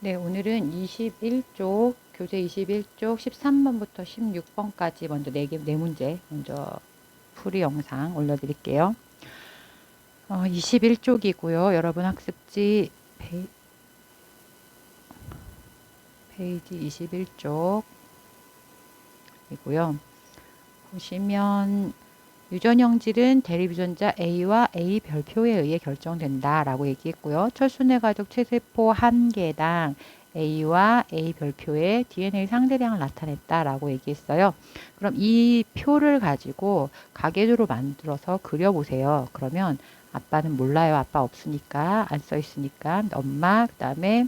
네, 오늘은 21쪽, 교재 21쪽 13번부터 16번까지 먼저 4개, 네 문제 먼저 풀이 영상 올려드릴게요. 어, 21쪽이고요. 여러분 학습지 페이, 페이지 21쪽이고요. 보시면 유전형질은 대립유전자 A와 A 별표에 의해 결정된다 라고 얘기했고요. 철순의 가족 체세포 한 개당 A와 A 별표의 DNA 상대량을 나타냈다 라고 얘기했어요. 그럼 이 표를 가지고 가계도로 만들어서 그려보세요. 그러면 아빠는 몰라요. 아빠 없으니까 안 써 있으니까 엄마 그 다음에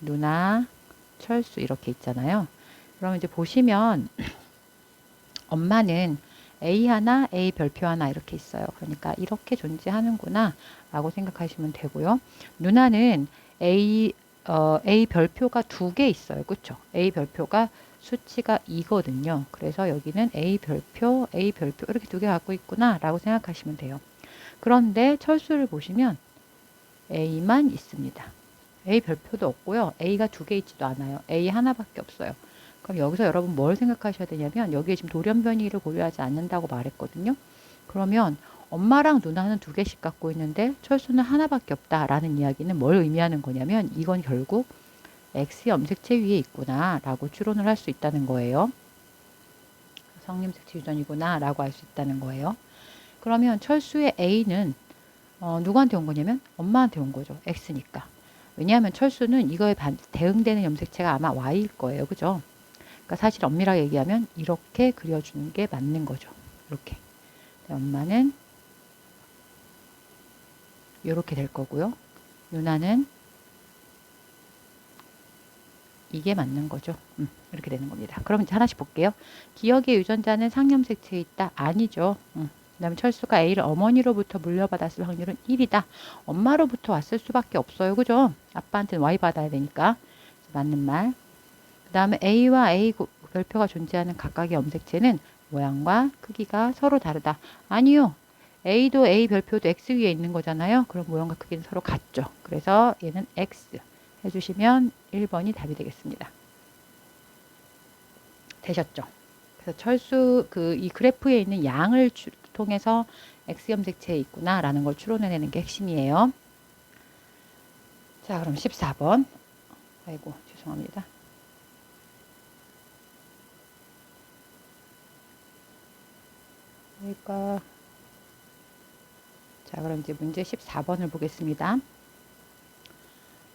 누나 철수 이렇게 있잖아요. 그럼 이제 보시면 엄마는 A 하나, A 별표 하나 이렇게 있어요. 그러니까 이렇게 존재하는구나 라고 생각하시면 되고요. 누나는 A, 어, A 별표가 두 개 있어요. 그쵸? A 별표가 수치가 2거든요. 그래서 여기는 A 별표, A 별표 이렇게 두 개 갖고 있구나 라고 생각하시면 돼요. 그런데 철수를 보시면 A만 있습니다. A 별표도 없고요. A가 두 개 있지도 않아요. A 하나밖에 없어요. 그럼 여기서 여러분 뭘 생각하셔야 되냐면 여기에 지금 돌연변이를 고려하지 않는다고 말했거든요. 그러면 엄마랑 누나는 두 개씩 갖고 있는데 철수는 하나밖에 없다라는 이야기는 뭘 의미하는 거냐면 이건 결국 X 염색체 위에 있구나 라고 추론을 할 수 있다는 거예요. 성염색체 유전이구나 라고 할수 있다는 거예요. 그러면 철수의 A는 어, 누구한테 온 거냐면 엄마한테 온 거죠. X니까. 왜냐하면 철수는 이거에 반, 대응되는 염색체가 아마 Y일 거예요. 그죠? 그러니까 사실 엄밀하게 얘기하면 이렇게 그려주는 게 맞는 거죠. 이렇게. 엄마는 이렇게 될 거고요. 누나는 이게 맞는 거죠. 음, 이렇게 되는 겁니다. 그럼 이제 하나씩 볼게요. 기억의 유전자는 상염색체에 있다. 아니죠. 음. 그 다음에 철수가 A를 어머니로부터 물려받았을 확률은 1이다. 엄마로부터 왔을 수밖에 없어요. 그죠? 아빠한테는 Y 받아야 되니까. 맞는 말. 그 다음에 A와 A 별표가 존재하는 각각의 염색체는 모양과 크기가 서로 다르다. 아니요. A도 A 별표도 X 위에 있는 거잖아요. 그럼 모양과 크기는 서로 같죠. 그래서 얘는 X 해주시면 1번이 답이 되겠습니다. 되셨죠? 그래서 철수 그 이 그래프에 있는 양을 주, 통해서 X 염색체에 있구나라는 걸 추론해내는 게 핵심이에요. 자, 그럼 14번. 아이고, 죄송합니다. 그러니까 자 그럼 이제 문제 14번을 보겠습니다.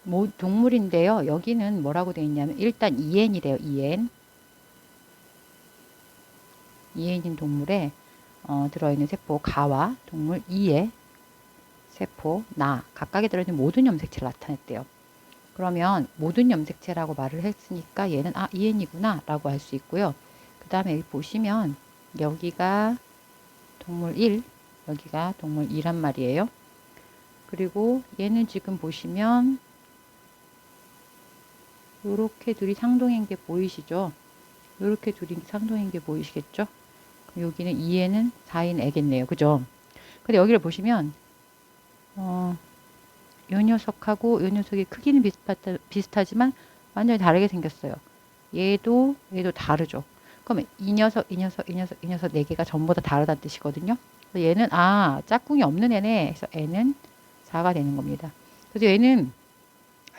모, 동물인데요. 여기는 뭐라고 되어 있냐면 일단 EN이래요. EN. EN인 동물에 어, 들어있는 세포 가와 동물 E의 세포 나 각각에 들어있는 모든 염색체를 나타냈대요. 그러면 모든 염색체라고 말을 했으니까 얘는 아 EN이구나 라고 할 수 있고요. 그 다음에 보시면 여기가 동물 1, 여기가 동물 2란 말이에요. 그리고 얘는 지금 보시면 이렇게 둘이 상동인 게 보이시죠? 이렇게 둘이 상동인 게 보이시겠죠? 여기는 2에는 4인 애겠네요. 그죠? 근데 여기를 보시면 어, 이 녀석하고 이 녀석의 크기는 비슷하지만 완전히 다르게 생겼어요. 얘도 얘도 다르죠. 그러면 이 녀석, 이 녀석, 이 녀석, 이 녀석 네 개가 전부 다 다르다는 뜻이거든요. 얘는 아 짝꿍이 없는 애네. 그래서 애는 4가 되는 겁니다. 그래서 얘는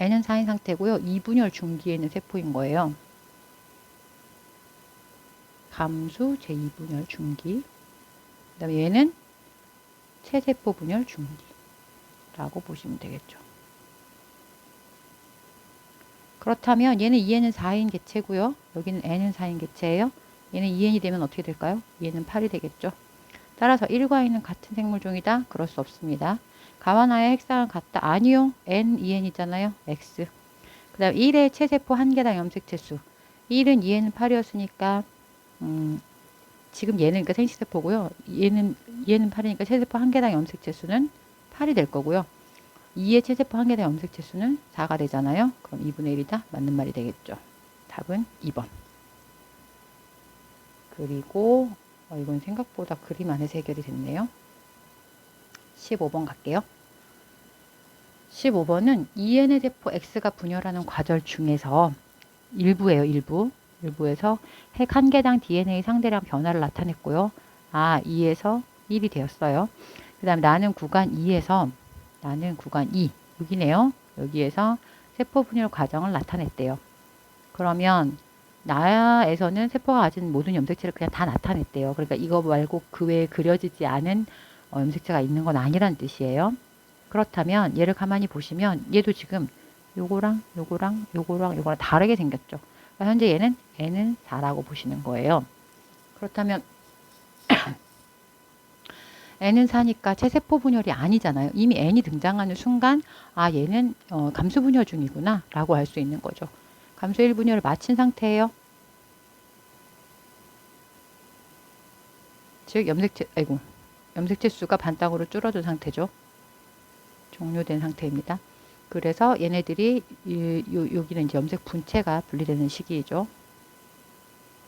애는 4인 상태고요. 이분열 중기에 있는 세포인 거예요. 감수 제2분열 중기. 그 다음에 얘는 체세포 분열 중기라고 보시면 되겠죠. 그렇다면 얘는 2에는 4인 개체고요. 여기는 n은 4인 개체예요. 얘는 2n이 되면 어떻게 될까요? 얘는 8이 되겠죠. 따라서 1과 2는 같은 생물종이다? 그럴 수 없습니다. 가와 나의 핵상은 같다? 아니요. n, 2n이잖아요. x. 그 다음 1의 체세포 한 개당 염색체 수. 1은 2에는 8이었으니까 음, 지금 얘는 그러니까 생식세포고요. 얘는 얘는 8이니까 체세포 한 개당 염색체 수는 8이 될 거고요. 2의 체세포 한 개당 염색 체 수는 4가 되잖아요. 그럼 2분의 1이다. 맞는 말이 되겠죠. 답은 2번. 그리고 어, 이건 생각보다 그림 안에서 해결이 됐네요. 15번 갈게요. 15번은 EN의 세포 X가 분열하는 과절 중에서 일부예요, 일부. 일부에서 핵 한 개당 DNA 상대량 변화를 나타냈고요. 아, 2에서 1이 되었어요. 그 다음에 나는 구간 2에서 나는 구간 2, 여기네요. 여기에서 세포 분열 과정을 나타냈대요. 그러면 나에서는 세포가 가진 모든 염색체를 그냥 다 나타냈대요. 그러니까 이거 말고 그 외에 그려지지 않은 어, 염색체가 있는 건 아니란 뜻이에요. 그렇다면 얘를 가만히 보시면 얘도 지금 요거랑 요거랑 요거랑 요거랑 다르게 생겼죠. 그러니까 현재 얘는 n은 4라고 보시는 거예요. 그렇다면 n은 4니까 체세포 분열이 아니잖아요. 이미 n이 등장하는 순간 아 얘는 어, 감수 분열 중이구나 라고 할수 있는 거죠. 감수 1 분열을 마친 상태예요. 즉 염색체 아이고 염색체 수가 반땅으로 줄어든 상태죠. 종료된 상태입니다. 그래서 얘네들이 이, 요, 여기는 이제 염색 분체가 분리되는 시기이죠.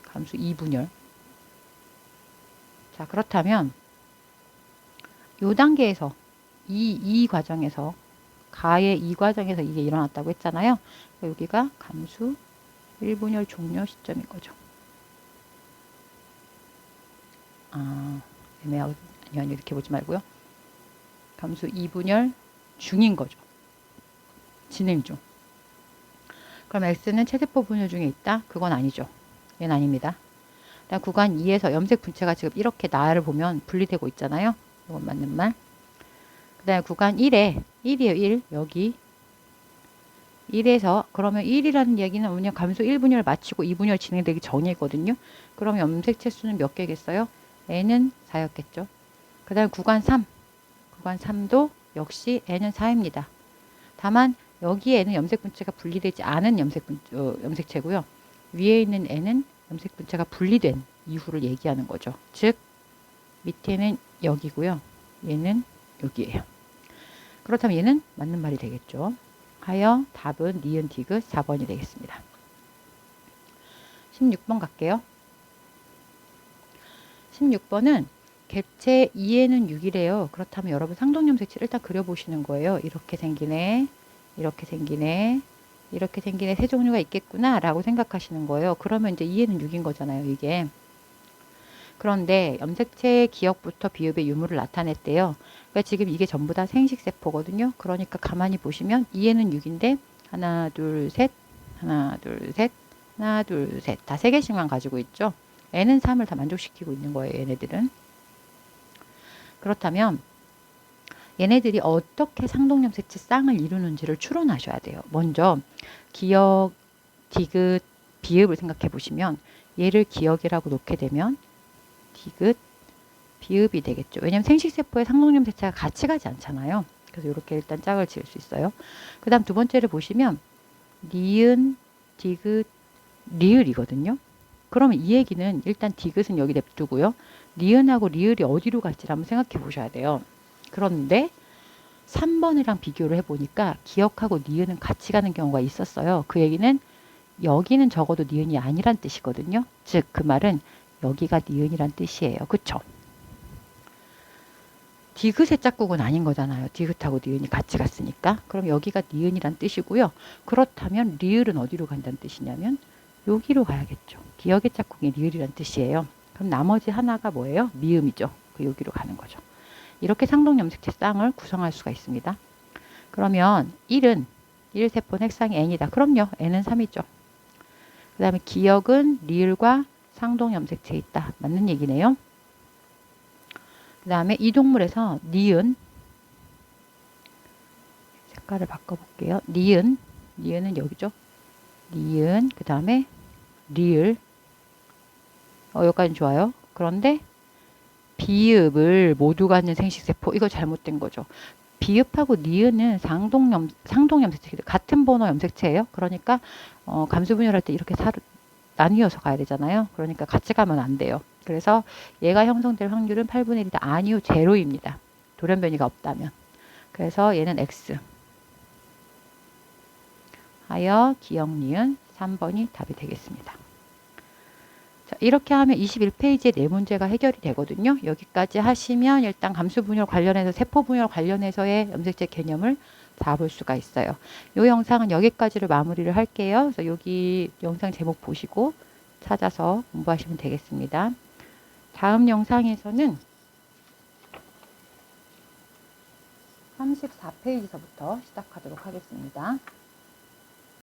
감수 2분열. 자, 그렇다면 요 단계에서 이, 이 과정에서 가의 이 과정에서 이게 일어났다고 했잖아요. 여기가 감수 1분열 종료 시점인 거죠. 아, 애매하고 아니 아니 이렇게 보지 말고요. 감수 2분열 중인 거죠. 진행 중. 그럼 X는 체세포 분열 중에 있다? 그건 아니죠. 얘는 아닙니다. 구간 2에서 염색 분체가 지금 이렇게 나를 보면 분리되고 있잖아요. 이건 맞는 말. 그 다음에 구간 1에 1이에요. 1. 여기 1에서 그러면 1이라는 얘기는 뭐냐 감소 1분열 마치고 2분열 진행되기 전이거든요. 그럼 염색체 수는 몇 개겠어요? n은 4였겠죠. 그 다음에 구간 3. 구간 3도 역시 n은 4입니다. 다만 여기에는 염색 분체가 분리되지 않은 염색 분, 어, 염색체고요. 위에 있는 n은 염색 분체가 분리된 이후를 얘기하는 거죠. 즉 밑에는 여기고요. 얘는 여기에요. 그렇다면 얘는 맞는 말이 되겠죠. 하여 답은 니은 디귿 4번이 되겠습니다. 16번 갈게요. 16번은 객체 2에는 6이래요. 그렇다면 여러분 상동염색체를 일단 그려보시는 거예요. 이렇게 생기네. 이렇게 생기네. 이렇게 생기네. 세 종류가 있겠구나. 라고 생각하시는 거예요. 그러면 이제 2에는 6인 거잖아요. 이게. 그런데 염색체의 기억부터 비읍의 유무를 나타냈대요. 그러니까 지금 이게 전부 다 생식세포거든요. 그러니까 가만히 보시면 2에는 6인데 하나, 둘, 셋, 하나, 둘, 셋, 하나, 둘, 셋. 다 세 개씩만 가지고 있죠. n은 3을 다 만족시키고 있는 거예요. 얘네들은. 그렇다면 얘네들이 어떻게 상동염색체 쌍을 이루는지를 추론하셔야 돼요. 먼저 기억, 디귿, 비읍을 생각해 보시면 얘를 기억이라고 놓게 되면 디귿, 비읍이 되겠죠. 왜냐하면 생식세포의 상동염색체가 같이 가지 않잖아요. 그래서 이렇게 일단 짝을 지을 수 있어요. 그 다음 두 번째를 보시면 니은, 디귿, 리을이거든요. 그러면 이 얘기는 일단 디귿은 여기 냅두고요. 니은하고 리을이 어디로 갈지 한번 생각해 보셔야 돼요. 그런데 3번이랑 비교를 해보니까 기억하고 니은은 같이 가는 경우가 있었어요. 그 얘기는 여기는 적어도 니은이 아니란 뜻이거든요. 즉 그 말은 여기가 니은이란 뜻이에요. 그쵸? 디귿의 짝꿍은 아닌 거잖아요. 디귿하고 니은이 같이 갔으니까. 그럼 여기가 니은이란 뜻이고요. 그렇다면 리을은 어디로 간다는 뜻이냐면 여기로 가야겠죠. 기억의 짝꿍이 리을이란 뜻이에요. 그럼 나머지 하나가 뭐예요? 미음이죠. 그 여기로 가는 거죠. 이렇게 상동 염색체 쌍을 구성할 수가 있습니다. 그러면 1은 1세포 핵상이 n이다. 그럼요. n은 3이죠. 그 다음에 기억은 리을과 상동염색체 있다. 맞는 얘기네요. 그 다음에 이 동물에서 니은 색깔을 바꿔볼게요. 니은 니은은 여기죠. 니은 그 다음에 리을 어, 여기까지 좋아요. 그런데 비읍을 모두 갖는 생식세포 이거 잘못된 거죠. 비읍하고 니은은 상동염 상동염색체 같은 번호 염색체예요. 그러니까 어, 감수분열할 때 이렇게 사, 나뉘어서 가야 되잖아요. 그러니까 같이 가면 안 돼요. 그래서 얘가 형성될 확률은 8분의 1이다. 아니요, 제로입니다. 돌연변이가 없다면. 그래서 얘는 X. 하여 기억 니은 3번이 답이 되겠습니다. 자, 이렇게 하면 21페이지에 네 문제가 해결이 되거든요. 여기까지 하시면 일단 감수 분열 관련해서 세포 분열 관련해서의 염색체 개념을 잡을 수가 있어요. 이 영상은 여기까지로 마무리를 할게요. 그래서 여기 영상 제목 보시고 찾아서 공부하시면 되겠습니다. 다음 영상에서는 34페이지서부터 시작하도록 하겠습니다.